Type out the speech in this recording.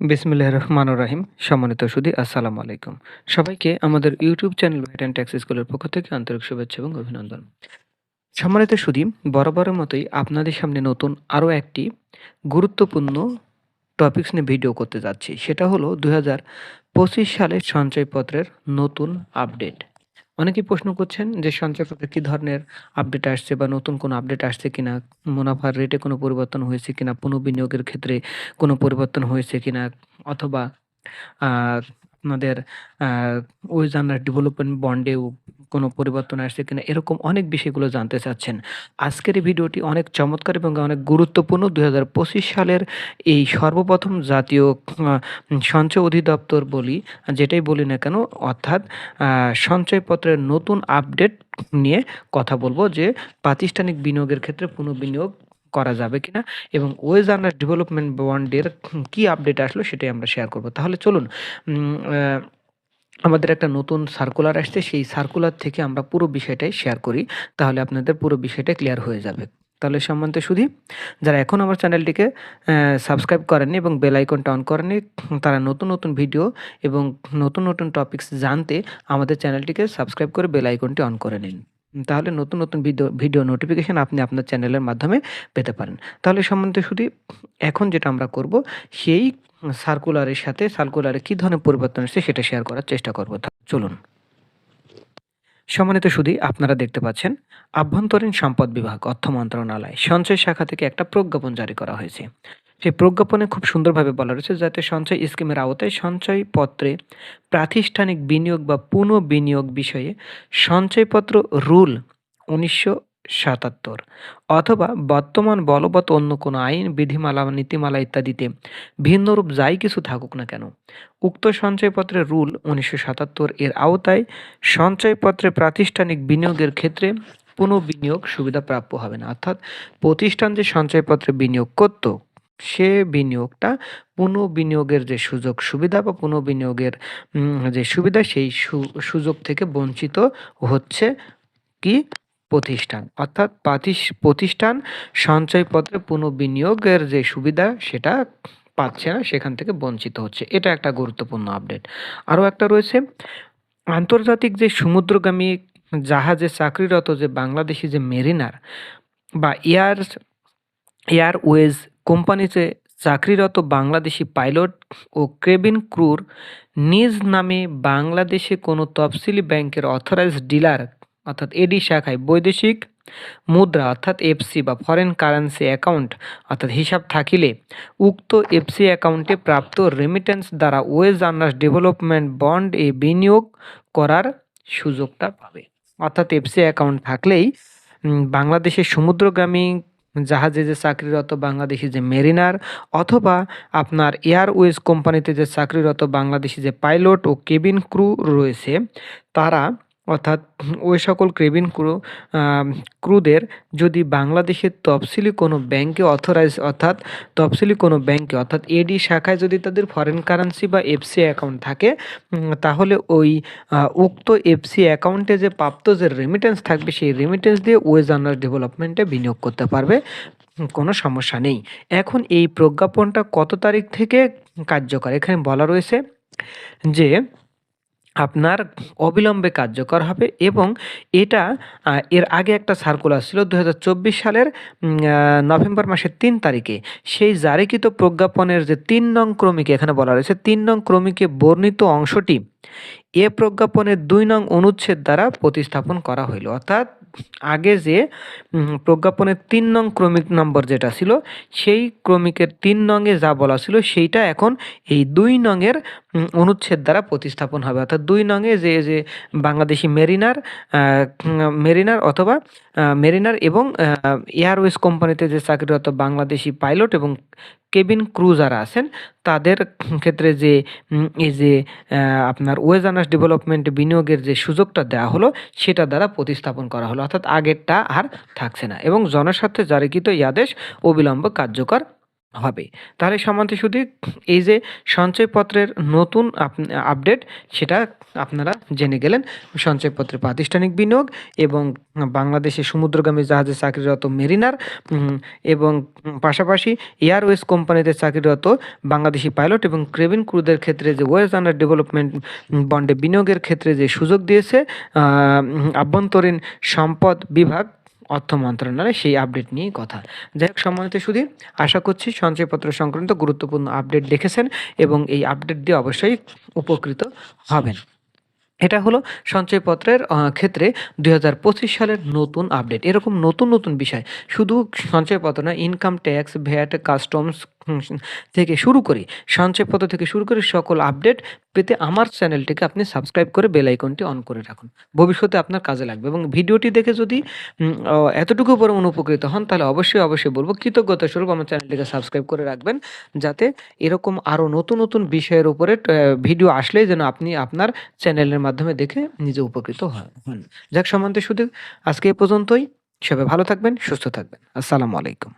বিসমিল্লাহ রহমান রাহিম। সম্মানিত সুদী, আসসালামু আলাইকুম। সবাইকে আমাদের YouTube channel VAT and tax স্কুলের পক্ষ থেকে আন্তরিক শুভেচ্ছা এবং অভিনন্দন। সম্মানিত সুদী, বরাবরের মতোই আপনাদের সামনে নতুন আরও একটি গুরুত্বপূর্ণ টপিকস নিয়ে ভিডিও করতে যাচ্ছি। সেটা হলো দু হাজার পঁচিশ সালের সঞ্চয়পত্রের নতুন আপডেট অনেকেই প্রশ্ন করছেন যে সঞ্চয়পত্রে কী ধরনের আপডেট আসছে বা নতুন কোনো আপডেট আসছে কিনা, মুনাফার রেটে কোনো পরিবর্তন হয়েছে কিনা পুনঃবিনিয়োগের ক্ষেত্রে কোনো পরিবর্তন হয়েছে কিনা, অথবা আপনাদের ওয়েজ আন্ডার ডেভেলপমেন্ট বন্ডেও কোনো পরিবর্তন আসছে কিনা এরকম অনেক বিষয়গুলো জানতে চাচ্ছেন। আজকের এই ভিডিওটি অনেক চমৎকার এবং অনেক গুরুত্বপূর্ণ। দু হাজার পঁচিশ সালের এই সর্বপ্রথম জাতীয় সঞ্চয় অধিদপ্তর বলি, যেটাই বলি না কেন, অর্থাৎ সঞ্চয়পত্রের নতুন আপডেট নিয়ে কথা বলব যে প্রাতিষ্ঠানিক বিনিয়োগের ক্ষেত্রে পুনঃবিনিয়োগ করা যাবে কিনা এবং ওয়েজ আন্ডার ডেভেলপমেন্ট বন্ডের কি আপডেট আসলো সেটাই আমরা শেয়ার করব। তাহলে চলুন আমাদের একটা নতুন সার্কুলার আসছে, সেই সার্কুলার থেকে আমরা পুরো বিষয়টাই শেয়ার করি, তাহলে আপনাদের পুরো বিষয়টা ক্লিয়ার হয়ে যাবে। তাহলে সম্বন্ধে শুধু যারা এখন আমার চ্যানেলটিকে সাবস্ক্রাইব করেননি এবং বেল আইকনটা অন করেননি, তারা নতুন নতুন ভিডিও এবং নতুন নতুন টপিকস জানতে আমাদের চ্যানেলটিকে সাবস্ক্রাইব করে বেল আইকনটি অন করে নিন। তাহলে নতুন নতুন ভিডিও ভিডিও নোটিফিকেশান আপনি আপনার চ্যানেলের মাধ্যমে পেতে পারেন। তাহলে সম্বন্ধে শুধু এখন যেটা আমরা করব, সেই সার্কুলারের সাথে সার্কুলারে কী ধরনের পরিবর্তন এসেছে সেটা শেয়ার করার চেষ্টা করব। চলুন। সম্মানিত সুদী আপনারা দেখতে পাচ্ছেন, আভ্যন্তরীণ সম্পদ বিভাগ অর্থ মন্ত্রণালয় সঞ্চয় শাখা থেকে একটা প্রজ্ঞাপন জারি করা হয়েছে। সেই প্রজ্ঞাপনে খুব সুন্দরভাবে বলা রয়েছে যাতে সঞ্চয় স্কিমের আওতায় সঞ্চয়পত্রে প্রাতিষ্ঠানিক বিনিয়োগ বা পুনঃ বিনিয়োগ বিষয়ে সঞ্চয়পত্র রুল উনিশশো সাতাত্তর অথবা বর্তমান বলবৎ অন্য কোনো আইন, বিধিমালা, নীতিমালা ইত্যাদিতে ভিন্নরূপ যাই কিছু থাকুক না কেন। উক্ত সঞ্চয়পত্রের রুল উনিশশো সাতাত্তর এর আওতায় সঞ্চয়পত্রে প্রাতিষ্ঠানিক বিনিয়োগের ক্ষেত্রে পুনঃবিনিয়োগ সুবিধা প্রাপ্য হবে না। অর্থাৎ প্রতিষ্ঠান যে সঞ্চয়পত্রে বিনিয়োগ করত সে বিনিয়োগটা পুনঃবিনিয়োগের যে সুযোগ সুবিধা বা পুনঃবিনিয়োগের যে সুবিধা সেই সুযোগ থেকে বঞ্চিত হচ্ছে কি? প্রতিষ্ঠান। অর্থাৎ প্রতিষ্ঠান সঞ্চয়পত্রে পুনঃবিনিয়োগের যে সুবিধা সেটা পাচ্ছে না, সেখান থেকে বঞ্চিত হচ্ছে। এটা একটা গুরুত্বপূর্ণ আপডেট। আরও একটা রয়েছে, আন্তর্জাতিক যে সমুদ্রগামী জাহাজে চাকরিরত যে বাংলাদেশি যে মেরিনার বা এয়ার এয়ারওয়েজ কোম্পানিতে চাকরিরত বাংলাদেশি পাইলট ও কেবিন ক্রুর নিজ নামে বাংলাদেশে কোনো তফসিলি ব্যাংকের অথরাইজড ডিলার, অর্থাৎ এডি শাখায় বৈদেশিক মুদ্রা, অর্থাৎ এফসি বা ফরেন কারেন্সি অ্যাকাউন্ট, অর্থাৎ হিসাব থাকিলে উক্ত এফসি অ্যাকাউন্টে প্রাপ্ত রেমিটেন্স দ্বারা ওয়েজ আর্নার্স ডেভেলপমেন্ট বন্ড এ বিনিয়োগ করার সুযোগটা পাবে। অর্থাৎ এফসি অ্যাকাউন্ট থাকলেই বাংলাদেশের সমুদ্রগামী জাহাজে যে চাকরিরত বাংলাদেশি যে মেরিনার অথবা আপনার এয়ারওয়েজ কোম্পানিতে যে চাকরিরত বাংলাদেশি যে পাইলট ও কেবিন ক্রু রয়েছে, তারা অর্থাৎ ওই সকল কেবিন ক্রু ক্রুদের যদি বাংলাদেশের তফসিলি কোনো ব্যাংকে অথরাইজ, অর্থাৎ তফসিলি কোনো ব্যাংকে, অর্থাৎ এডি শাখায় যদি তাদের ফরেন কারেন্সি বা এফসি অ্যাকাউন্ট থাকে তাহলে ওই উক্ত এফসি অ্যাকাউন্টে যে প্রাপ্ত যে রেমিটেন্স থাকবে, সেই রেমিটেন্স দিয়ে ওয়েজ আর্নার ডেভেলপমেন্টে বিনিয়োগ করতে পারবে কোনো সমস্যা নেই। এখন এই প্রজ্ঞাপনটা কত তারিখ থেকে কার্যকর? এখানে বলা রয়েছে যে আপনার অবিলম্বে কার্যকর হবে এবং এটা এর আগে একটা সার্কুলার ছিল দু হাজার চব্বিশ সালের নভেম্বর মাসের তিন তারিখে। সেই জারিকৃত প্রজ্ঞাপনের যে তিন নং ক্রমিকে এখানে বলা রয়েছে, তিন নং ক্রমিকে বর্ণিত অংশটি এ প্রজ্ঞাপনের দুই নং অনুচ্ছেদ দ্বারা প্রতিস্থাপন করা হইল। অর্থাৎ আগে যে প্রজ্ঞাপনের তিন নং ক্রমিক নম্বর যেটা ছিল, সেই ক্রমিকের তিন নংয়ে যা বলা ছিল, সেইটা এখন এই দুই নংয়ের অনুচ্ছেদ দ্বারা প্রতিস্থাপন হবে। অর্থাৎ দুই নংয়ে যে যে বাংলাদেশি মেরিনার মেরিনার অথবা মেরিনার এবং এয়ারওয়েজ কোম্পানিতে যে চাকরিরত বাংলাদেশি পাইলট এবং কেবিন ক্রু যারা আছেন, তাদের ক্ষেত্রে যে এই যে আপনার ওয়েজ আনার্স ডেভেলপমেন্ট বিনিয়োগের যে সুযোগটা দেওয়া হলো, সেটা দ্বারা প্রতিস্থাপন করা হলো। অর্থাৎ আগেরটা আর থাকছে না। এবং জনস্বার্থে জারিকৃত এই আদেশ অবিলম্ব কার্যকর হবে। তাহলে সম্মানিত শুধু এই যে সঞ্চয়পত্রের নতুন আপ আপডেট সেটা আপনারা জেনে গেলেন। সঞ্চয়পত্রের প্রাতিষ্ঠানিক বিনিয়োগ এবং বাংলাদেশে সমুদ্রগামী জাহাজে চাকরিরত মেরিনার এবং পাশাপাশি এয়ারওয়েজ কোম্পানিতে চাকরিরত বাংলাদেশি পাইলট এবং কেবিন ক্রুদের ক্ষেত্রে যে ওয়েজ আন্ডার ডেভেলপমেন্ট বন্ডে বিনিয়োগের ক্ষেত্রে যে সুযোগ দিয়েছে আভ্যন্তরীণ সম্পদ বিভাগ অর্থ মন্ত্রণালয় সেই আপডেট নিয়েই কথা। যাই হোক সম্মানিত সুধীর আশা করছি সঞ্চয়পত্র সংক্রান্ত গুরুত্বপূর্ণ আপডেট দেখেছেন এবং এই আপডেট দিয়ে অবশ্যই উপকৃত হবেন। এটা হলো সঞ্চয়পত্রের ক্ষেত্রে দুই হাজার পঁচিশ সালের নতুন আপডেট। এরকম নতুন, নতুন বিষয় শুধু সঞ্চয়পত্র না ইনকাম ট্যাক্স, ভ্যাট, কাস্টমস থেকে শুরু করে সঞ্চয়পত্র থেকে শুরু করে সকল আপডেট পেতে আমার চ্যানেলটিকে আপনি সাবস্ক্রাইব করে বেল আইকনটি অন করে রাখুন। ভবিষ্যতে আপনার কাজে লাগবে এবং ভিডিওটি দেখে যদি এতটুকু পরিমাণ উপকৃত হন তাহলে অবশ্যই, অবশ্যই বলব কৃতজ্ঞতা স্বরূপ আমার চ্যানেলটিকে সাবস্ক্রাইব করে রাখবেন। যাতে এরকম আরও নতুন, নতুন বিষয়ের উপরে ভিডিও আসলেই যেন আপনি আপনার চ্যানেলের মাধ্যমে দেখে নিজে উপকৃত হন। যাক সম্বন্ধে শুধু আজকে এ পর্যন্তই। সবাই ভালো থাকবেন, সুস্থ থাকবেন। আসসালামু আলাইকুম।